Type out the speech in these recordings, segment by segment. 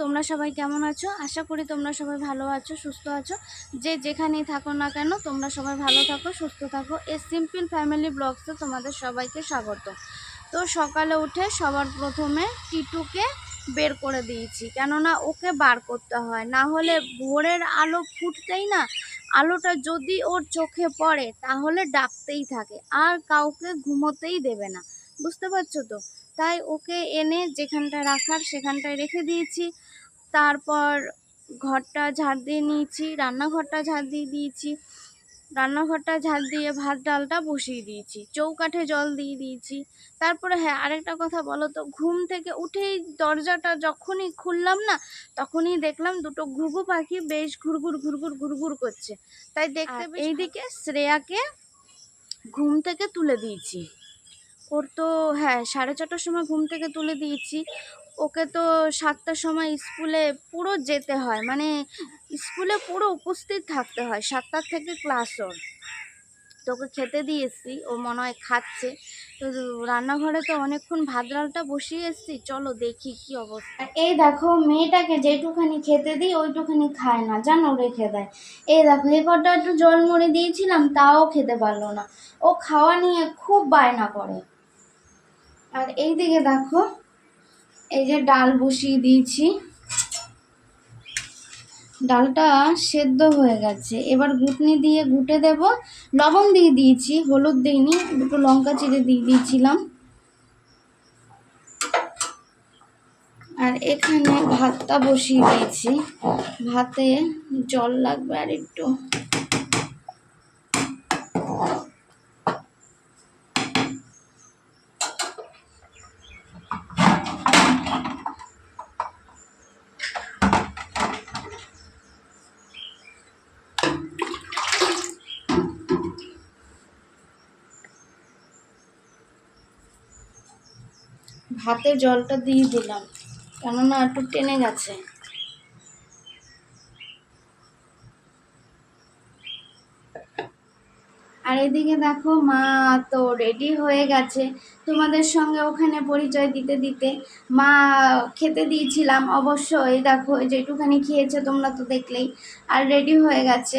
তোমরা সবাই কেমন আছো? আশা করি তোমরা সবাই ভালো আছো, সুস্থ আছো। যে যেখানেই থাকো না কেন, তোমরা সবাই ভালো থাকো, সুস্থ থাকো। এ সিম্পল ফ্যামিলি ব্লগসে তোমাদের সবাইকে স্বাগত। তো সকালে উঠে সবার প্রথমে টিটুকে বের করে দিয়েছি, কেননা ওকে বার করতে হয়। না হলে ভোরের আলো ফুটতেই না, আলোটা যদি ওর চোখে পড়ে, তাহলে ডাকতেই থাকে, আর কাউকে ঘুমোতেই দেবে না। বুঝতে পারছ তো? তাই ওকে এনে যেখানটা রাখার, সেখানটায় রেখে দিয়েছি। তারপর ঘরটা ঝাড় দিয়ে নিয়েছি রান্নাঘরটা ঝাড় দিয়ে দিয়েছি। রান্নাঘরটা ঝাড় দিয়ে ভাত ডালটা বসিয়ে দিয়েছি চৌকাঠে জল দিয়ে দিয়েছি। তারপরে হ্যাঁ আরেকটা কথা বলো তো ঘুম থেকে উঠেই দরজাটা যখনই খুললাম না তখনই দেখলাম দুটো ঘুঘু পাখি বেশ ঘুরঘুর ঘুরঘুর ঘুরঘুর করছে। তাই দেখতে এইদিকে শ্রেয়াকে ঘুম থেকে তুলে দিয়েছি। ওর তো হ্যাঁ সাড়ে ছটার সময় ঘুম থেকে তুলে দিয়েছি। ওকে তো সাতটার সময় স্কুলে পুরো যেতে হয় মানে স্কুলে পুরো উপস্থিত থাকতে হয়, সাতটার থেকে ক্লাস ওর। তোকে খেতে দিয়ে এসছি ও মনে হয় খাচ্ছে। তো রান্নাঘরে তো অনেকক্ষণ ভাত ডালটা বসিয়ে এসছি, চলো দেখি কি অবস্থা। এই দেখো, মেয়েটাকে যেটুখানি খেতে দিই, ওইটুখানি খায় না, জানো রেখে দেয়। এই দেখো এ কটা একটু জল মুড়ে দিয়েছিলাম, তাও খেতে পারল না। ও খাওয়া নিয়ে খুব বায়না করে। আর এই দিকে দেখো এই যে ডাল বসিয়ে দিয়েছি। ডালটা সেদ্ধ হয়ে গেছে। এবার ঘুটনি দিয়ে ঘুটে দেব। লবণ দিয়ে দিয়েছি, হলুদ দিইনি, দুটো লঙ্কা চিড়ে দিয়ে দিয়েছিলাম। আর এখানে ভাতটা বসিয়ে দিয়েছি। ভাতে জল লাগবে আর একটু। ভাতে জলটা দিয়ে দিলাম। কেননা একটু টেনে গেছে। আর এদিকে দেখো মা তো রেডি হয়ে গেছে তোমাদের সঙ্গে ওখানে পরিচয় দিতে দিতে। মা খেতে দিয়েছিলাম অবশ্যই দেখো যেটুখানি খেয়েছে তোমরা তো দেখলেই। আর রেডি হয়ে গেছে।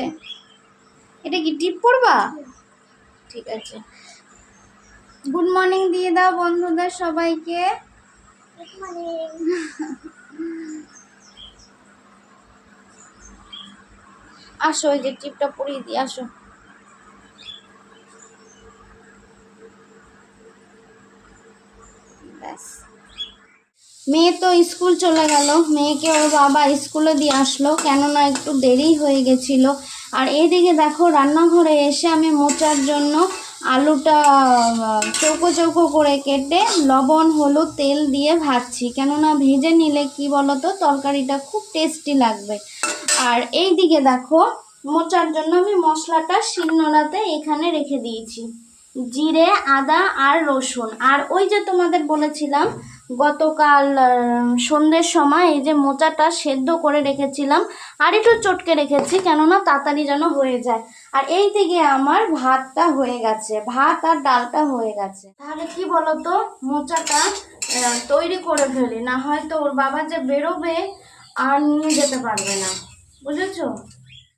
এটা কি টিপ পড়বা ঠিক আছে। গুড মর্নিং দিয়ে দাও বন্ধুদের সবাইকে। আসো, এই যে টিপটা পরিয়ে দিই, আসো। মেয়ে তো স্কুল চলে গেল। মেয়েকে ওর বাবা স্কুলে দিয়ে আসলো, কেননা একটু দেরি হয়ে গেছিল। আর এদিকে দেখো, রান্নাঘরে এসে আমি মোচার জন্য আলুটা চৌকো চৌকো করে কেটে লবণ, হলুদ, তেল দিয়ে ভাজছি। কেননা ভেজে নিলে কি বলতো, তরকারিটা খুব টেস্টি লাগবে। আর এই দিকে দেখো, মোচার জন্য আমি মশলাটা শিলনোড়াতে এখানে রেখে দিয়েছি। জিরে, আদা আর রসুন। আর ওই যে তোমাদের বলেছিলাম, গতকাল সন্ধ্যের সময় এই যে মোচাটা সেদ্ধ করে রেখেছিলাম, আর একটু চটকে রেখেছি, কেননা তাড়াতাড়ি যেন হয়ে যায়। আর এই থেকে আমার ভাতটা হয়ে গেছে, ভাত আর ডালটা হয়ে গেছে। তাহলে কি বলতো, মোচাটা তৈরি করে ফেলি, না হয়তো ওর বাবা যে বেরোবে আর নিয়ে যেতে পারবে না। বুঝেছ?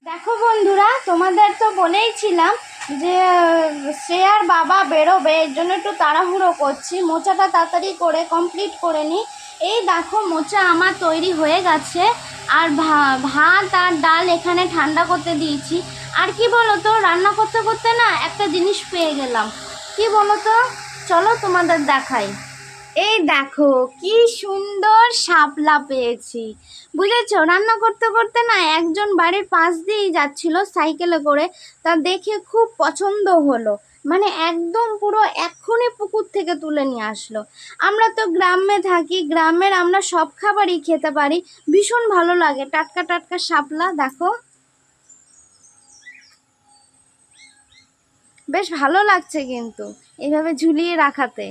দেখো বন্ধুরা, তোমাদের তো বলেইছিলাম যে শ্রেয়ার বাবা বেরোবে, এর জন্য একটু তাড়াহুড়ো করছি। মোচাটা তাড়াতাড়ি করে কমপ্লিট করে নিই এই দেখো, মোচা আমার তৈরি হয়ে গেছে। আর ভাত আর ডাল এখানে ঠান্ডা করতে দিয়েছি। আর কি বলো তো রান্না করতে করতে না একটা জিনিস পেয়ে গেলাম। কি বলো তো চলো তোমাদের দেখাই। এই দেখো, কি সুন্দর শাপলা পেয়েছি। বুঝেছ? রান্না করতে করতে না একজন বাড়ির পাশ দিয়েই যাচ্ছিল সাইকেলে করে। তা দেখে খুব পছন্দ হলো। মানে একদম পুরো এক্ষুনি পুকুর থেকে তুলে নিয়ে আসলো। আমরা তো গ্রামে থাকি, গ্রামের আমরা সব খাবারই খেতে পারি। ভীষণ ভালো লাগে। টাটকা টাটকা শাপলা, দেখো। বেশ ভালো লাগছে কিন্তু এইভাবে ঝুলিয়ে রাখাতে।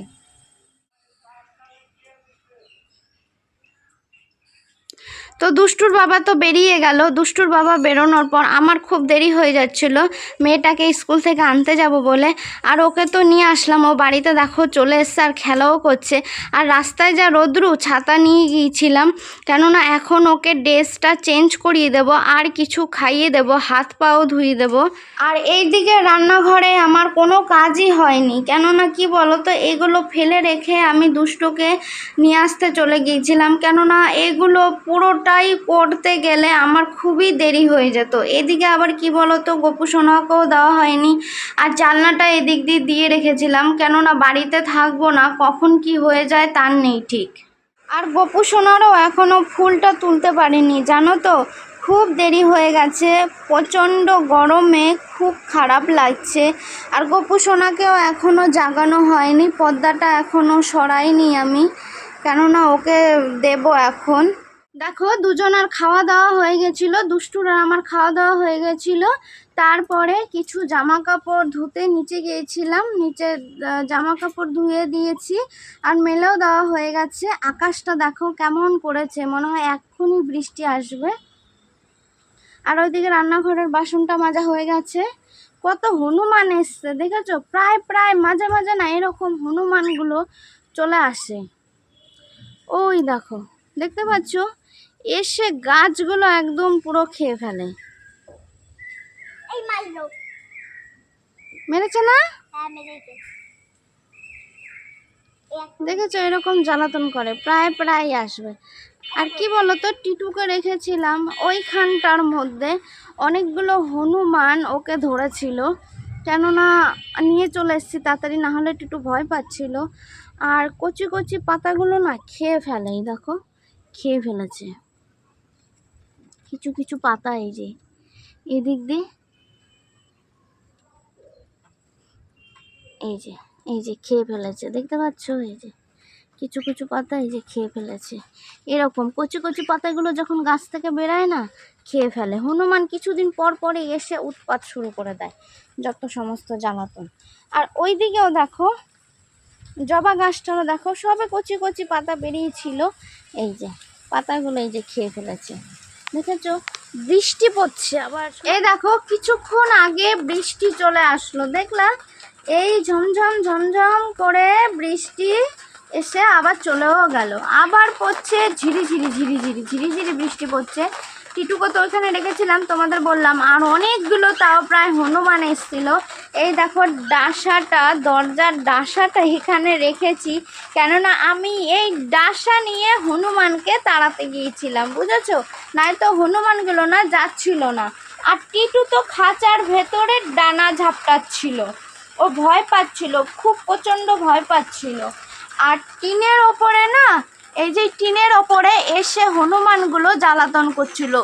তো দুষ্টুর বাবা তো বেরিয়ে গেল। দুষ্টুর বাবা বেরোনোর পর আমার খুব দেরি হয়ে যাচ্ছিল। মেয়েটাকে স্কুল থেকে আনতে যাব বলে। আর ওকে তো নিয়ে আসলাম। ও বাড়িতে দেখো চলে এসছে আর খেলাও করছে। আর রাস্তায় যা রোদ্রু, ছাতা নিয়ে গিয়েছিলাম। কেননা এখন ওকে ড্রেসটা চেঞ্জ করিয়ে দেব, আর কিছু খাইয়ে দেব, হাত পাও ধুয়ে দেব। আর এইদিকে রান্নাঘরে আমার কোনো কাজই হয়নি। কেননা কি বলো তো এগুলো ফেলে রেখে আমি দুষ্টুকে নিয়ে আসতে চলে গিয়েছিলাম। কেননা এগুলো পুরোটাই পড়তে গেলে আমার খুবই দেরি হয়ে যেত। এদিকে আবার কি বলো তো গোপু সোনাকেও দেওয়া হয়নি। আর জানলাটা এদিক দিয়ে দিয়ে রেখেছিলাম, কেননা বাড়িতে থাকব না, কখন কি হয়ে যায় তার নেই ঠিক। আর গোপু সোনারও এখনও ফুলটা তুলতে পারিনি, জানো তো? খুব দেরি হয়ে গেছে, প্রচণ্ড গরমে খুব খারাপ লাগছে। আর গোপু সোনাকেও এখনও জাগানো হয়নি, পর্দাটা এখনও সরাইনি আমি, কেননা ওকে দেব এখন। দেখো দুজনার খাওয়া দাওয়া হয়ে গেছিল, দুষ্টুর আর আমার খাওয়া দাওয়া হয়ে গেছিল। তারপরে কিছু জামা কাপড় ধুতে নিচে গিয়েছিলাম, নিচে জামা কাপড় ধুয়ে দিয়েছি আর মেলেও দেওয়া হয়ে গেছে। আকাশটা দেখো কেমন করেছে মনে হয় এক্ষুনি বৃষ্টি আসবে। আর ওইদিকে রান্নাঘরের বাসনটা মাজা হয়ে গেছে। কত হনুমান এসছে, দেখেছ? প্রায় প্রায়, মাঝে মাঝে না এরকম হনুমানগুলো চলে আসে। ওই দেখো, দেখতে পাচ্ছ? এসে গাছগুলো একদম পুরো খেয়ে ফেলে। মেরেছে না? হ্যাঁ দেখেছ এরকম জ্বালাতন করে প্রায় প্রায় আসবে। আর কি বলতো টিটুকে রেখেছিলাম ওইখানটার মধ্যে অনেকগুলো হনুমান ওকে ধরেছিল। কেননা নিয়ে চলে এসেছি তাড়াতাড়ি না হলে টিটু ভয় পাচ্ছিল। আর কচি কচি পাতাগুলো না খেয়ে ফেলে দেখো খেয়ে ফেলেছে। কিছু কিছু পাতা এই যে, এদিক দিয়ে এই যে এই যে খেয়ে ফেলেছে, দেখতে পাচ্ছ? এই যে, কিছু কিছু পাতা এই যে খেয়ে ফেলেছে। এরকম কচি কচি পাতাগুলো যখন গাছ থেকে বেরায় না, খেয়ে ফেলে। হনুমান কিছুদিন পর পরে এসে উৎপাত শুরু করে দেয়, যত সমস্ত জ্বালাতন। আর ওই দিকেও দেখো, জবা গাছটারও দেখো, সবে কচি কচি পাতা বেরিয়েছিল। এই যে, পাতাগুলো এই যে খেয়ে ফেলেছে। দেখেছ? বৃষ্টি পড়ছে আবার। এই দেখো, কিছুক্ষণ আগে বৃষ্টি চলে আসলো, দেখলা? এই ঝমঝম ঝমঝম করে বৃষ্টি এসে আবার চলেও গেল। আবার পড়ছে ঝিরিঝিরি ঝিরিঝিরি ঝিরি ঝিরি ঝিরি ঝিরি বৃষ্টি পড়ছে। টিটুকে তো ওইখানে রেখেছিলাম, তোমাদের বললাম। আর অনেকগুলো তাও প্রায় হনুমান এসেছিল। এই দেখো, ডাসাটা, দরজার ডাসাটা এখানে রেখেছি। কেননা আমি এই ডাসা নিয়ে হনুমানকে তাড়াতে গিয়েছিলাম, বুঝেছ? নয়তো হনুমানগুলো না যাচ্ছিল না। আর টিটু তো খাঁচার ভেতরে ডানা ঝাপটাচ্ছিল। ও ভয় পাচ্ছিল, খুব প্রচণ্ড ভয় পাচ্ছিল। আর টিনের ওপরে না এই যে টিনের ওপরে এসে হনুমানগুলো জ্বালাতন করছিল।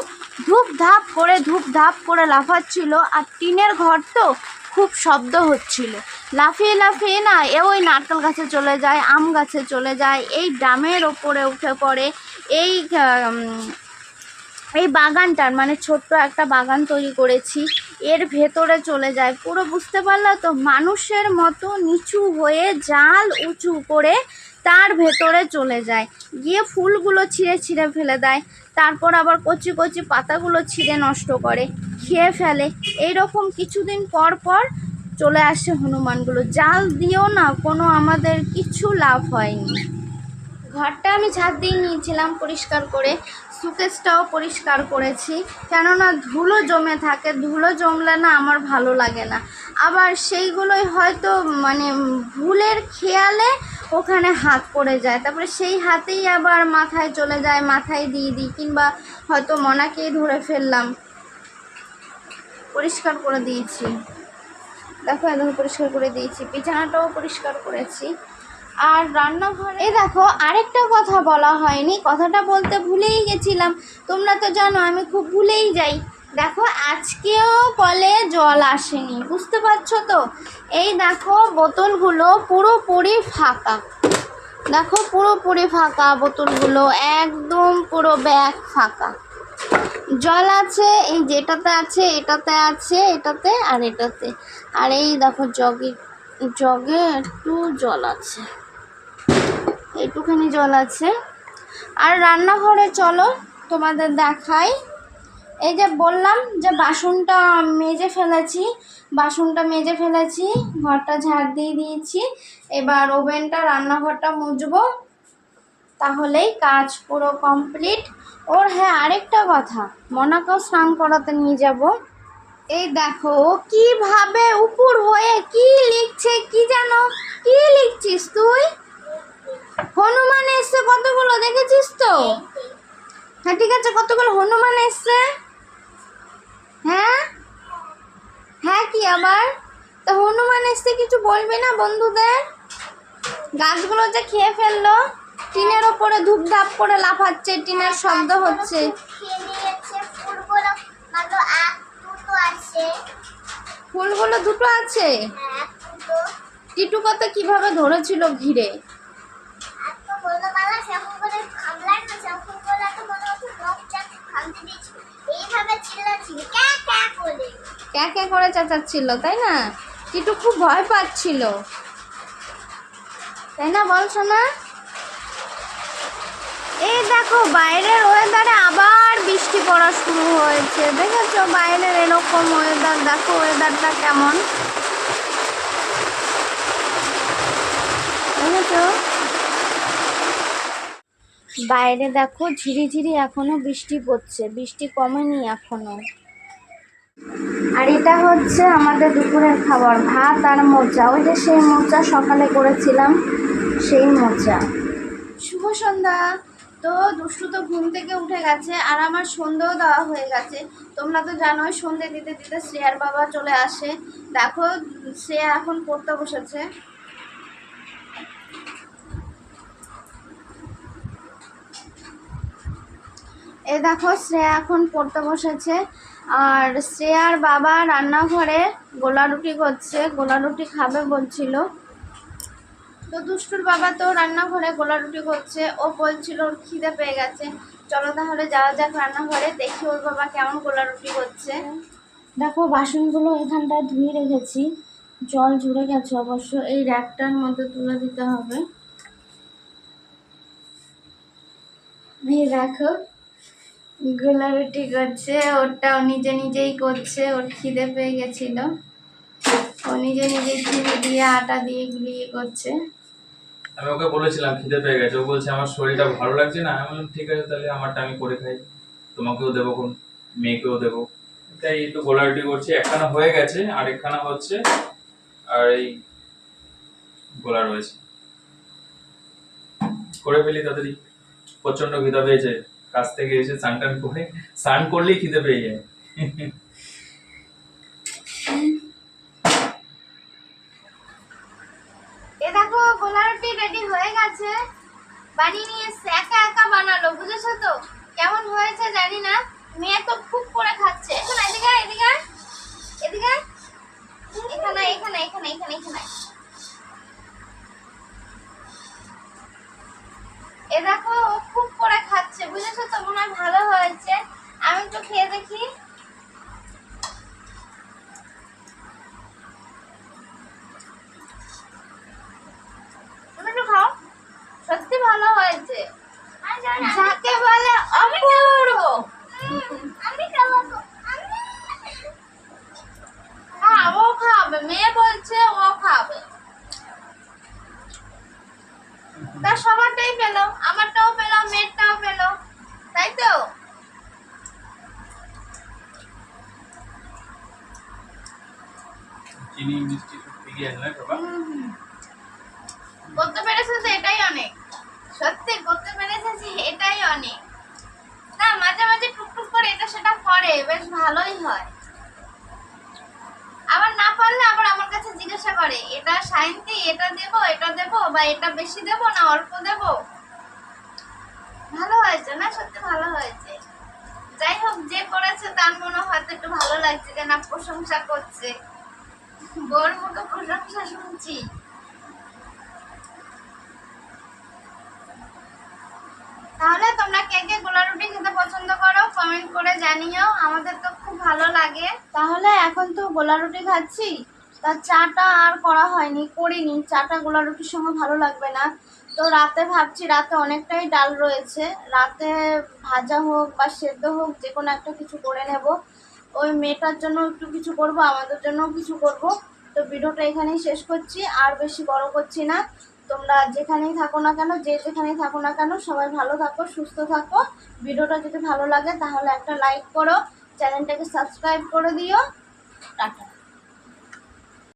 ধূপ ধাপ করে ধূপ ধাপ করে লাফাচ্ছিল আর টিনের ঘর তো খুব শব্দ হচ্ছিল। লাফিয়ে লাফিয়ে না এ ওই নারকেল গাছে চলে যায়, আম গাছে চলে যায়, এই ডামের ওপরে উঠে পড়ে। এই এই বাগানটার মানে ছোট্ট একটা বাগান তৈরি করেছি। এর ভেতরে চলে যায়। পুরো বুঝতে পারলে তো? মানুষের মতো নিচু হয়ে জাল উঁচু করে তার ভেতরে চলে যায়। গিয়ে ফুলগুলো ছিঁড়ে ছিঁড়ে ফেলে দেয়। তারপর আবার কচি কচি পাতাগুলো ছিঁড়ে নষ্ট করে, খেয়ে ফেলে। এই রকম কিছুদিন পর পর চলে আসে হনুমানগুলো। জাল দিয়েও না, কোনো আমাদের কিছু লাভ হয়নি। ঘরটা আমি ছাদ দিয়ে নিয়েছিলাম পরিষ্কার করে, সুকেসটাও পরিষ্কার করেছি। কেননা ধুলো জমে থাকে, ধুলো জমলে না আমার ভালো লাগে না। আবার সেইগুলোই হয়তো মানে ভুলের খেয়ালে ওখানে হাত পড়ে যায়। তারপরে সেই হাতেই আবার মাথায় চলে যায়, মাথায় দিয়ে দিই, কিংবা হয়তো মনাকেই ধরে ফেললাম। পরিষ্কার করে দিয়েছি। দেখো একদম পরিষ্কার করে দিয়েছি। বিছানাটাও পরিষ্কার করেছি। আর রান্নাঘরে এই দেখো, আরেকটা কথা বলা হয়নি। কথাটা বলতে ভুলেই গেছিলাম। তোমরা তো জানো, আমি খুব ভুলেই যাই। দেখো, আজকেও কলে জল আসেনি, বুঝতে পারছ তো? এই দেখো, বোতলগুলো পুরোপুরি ফাঁকা। দেখো, পুরোপুরি ফাঁকা বোতলগুলো, একদম পুরো ব্যাগ ফাঁকা। জল আছে, এই যেটাতে আছে, এটাতে আছে, এটাতে আর এটাতে। আর এই দেখো, জগে জগে একটু জল আছে। এইটুখানি জল আছে। আর রান্নাঘরে চলো, তোমাদের দেখাই। এই যে বললাম যে বাসনটা মেজে ফেলেছি, বাসনটা মেজে ফেলেছি, ঘরটা ঝাড় দিয়ে দিয়েছি। এবার ওভেনটা, রান্নাঘরটা মুছবো, তাহলেই কাজ পুরো কমপ্লিট। ওর হ্যাঁ আরেকটা কথা, মনাকেও স্নান করাতে নিয়ে যাব। এই দেখো, ও কীভাবে উপর হয়ে কি লিখছে, কি জানো? কি লিখছিস তুই? হনুমান এসছে কতগুলো দেখেছিস তো? হ্যাঁ ঠিক আছে কতগুলো? হনুমান এসছে। হ্যাঁ? হ্যাঁ কি আবার? তো হনুমান এসছে কিছু বলবি না বন্ধুদের? গাছগুলো যে খেয়ে ফেলল টিনের ওপরে ধূপধাপ করে লাফাচ্ছে টিনের শব্দ হচ্ছে। ফুলগুলো দুটো আছে? হ্যাঁ টিটু কত কীভাবে ধরেছিল ঘিরে? এত বড় মালা সেরকম করে খামলায় না সেরকম করে এত মনে হচ্ছে নখটা ভাঙতে দিয়েছিল। এইভাবে চিল্লাচ্ছিল ক্যা ক্যা করে? ক্যা ক্যা করে চেঁচাচ্ছিল তাই না? টিটু খুব ভয় পাচ্ছিল। তাই না বল শোনা এই দেখো বাইরের ওয়েদারে আবার বৃষ্টি পড়া শুরু হয়েছে। দেখেছ বাইরের এরকম ওয়েদার দেখো ওয়েদারটা কেমন? দেখেছ? বাইরে দেখো, ঝিরিঝিরি এখনও বৃষ্টি পড়ছে। বৃষ্টি কমেনি এখনও। আর এটা হচ্ছে আমাদের দুপুরের খাবার। ভাত আর মোচা। ওই যে সেই মোচা সকালে করেছিলাম, সেই মোচা। শুভ সন্ধ্যা। তো দুষ্টু তো ঘুম থেকে উঠে গেছে আর আমার সন্ধেও দেওয়া হয়ে গেছে। তোমরা তো জানোই, সন্ধে দিতে দিতে শ্রেয়ার বাবা চলে আসে। দেখো, শ্রেয়া এখন পড়তে বসেছে। এ দেখো শ্রেয়া এখন পড়তে বসেছে। আর শ্রেয়ার বাবা রান্নাঘরে গোলা রুটি করছে গোলা রুটি খাবে বলছিল। তো দুষ্টুর বাবা তো রান্নাঘরে গোলা রুটি করছে, ও বলছিল ওর খিদে পেয়ে গেছে। চলো তাহলে যাওয়া যাক রান্নাঘরে, দেখি ওর বাবা কেমন গোলা রুটি করছে। দেখো বাসনগুলো এখানটায় ধুয়ে রেখেছি, জল ঝরে গেছে অবশ্য, এই র্যাকটার মধ্যে তুলে দিতে হবে। এই দেখো গোলা রুটি করছে, ওরটাও নিজে নিজেই করছে, ওর খিদে পেয়ে গেছিল। ও নিজে নিজেই চিনি দিয়ে আটা দিয়ে গুলিয়ে করছে। আমি ওকে বলেছিলাম, খিদে পেয়ে গেছে। ও বলছে, আমার শরীরটা ভালো লাগছে না। আমি বললাম, ঠিক আছে, তাহলে আমারটা আমি করে খাই। তোমাকেও দেবো কোন, মেয়েকেও দেবো। তাই একটু গোলারুটি করছি। একখানা হয়ে গেছে আর একখানা হচ্ছে, আর এই গোলা রয়েছে। করে ফেলি তাড়াতাড়ি। প্রচণ্ড খিদে পেয়েছে। কাছ থেকে এসে স্নান টান করে, স্নান করলেই খিদে পেয়ে যায়। এ দেখো, গোলা রুটি রেডি হয়ে গেছে। বাড়ি নিয়ে একা একা বানালো, বুঝেছ তো? কেমন হয়েছে জানি না। মেয়ে তো খুব করে খাচ্ছে। এখন এদিকে আয়, এদিকে আয়। এদিকে আয়। এখানে এখানে এখানে এখানে এখানে এ দেখো ও খুব করে খাচ্ছে বুঝেছ তো মনে হয় ভালো হয়েছে আমি একটু খেয়ে দেখি তুমি একটু খাও সত্যি ভালো হয়েছে যাকে বলে অপূর্ব আমি খাব তো, আমি হ্যাঁ ও খাবে মেয়ে বলছে ও খাবে তা সবারটাই পেল আমারটাও পেল মেয়েরটাও পেল। তাই তো? চিনি মিষ্টি ঠিকই আছে না বাবা? করতে পেরেছে তো এটাই অনেক। সত্যি করতে পেরেছে যে এটাই অনেক। না মাঝে মাঝে টুকটুক করে এটা সেটা করে বেশ ভালোই হয়। আবার না পারলে আবার আমার কাছে জিজ্ঞাসা করে এটা সাইন্তি এটা দেব এটা দেব বা এটা বেশি দেব না অল্প দেব? ভালো হয়েছে না? সত্যি ভালো হয়েছে। যাই হোক, যে করেছে তার মনে হয়তো একটু ভালো লাগছে প্রশংসা করছে। মুখে প্রশংসা শুনছি। তাহলে তোমরা কে কে গোলা রুটি খেতে পছন্দ করো কমেন্ট করে জানিও। আমাদের তো খুব ভালো লাগে। তাহলে এখন তো গোলা রুটি খাচ্ছি। তা চাটা আর করা হয়নি, করিনি। চাটা গোলা রুটির সঙ্গে ভালো লাগবে না। তো রাতে ভাবছি, রাতে অনেকটাই ডাল রয়েছে। রাতে ভাজা হোক বা সেদ্ধ হোক, যে কোনো একটা কিছু করে নেব। ওই মেয়েটার জন্য একটু কিছু করব, আমাদের জন্যও কিছু করব। তো ভিডিওটা এখানেই শেষ করছি, আর বেশি বড় করছি না। তোমরা যেখানেই থাকো না কেন, যে যেখানেই থাকো না কেন, সবাই ভালো থাকো, সুস্থ থাকো। ভিডিওটা যদি ভালো লাগে, তাহলে একটা লাইক করো, চ্যানেলটাকে সাবস্ক্রাইব করে দিও। টাটা।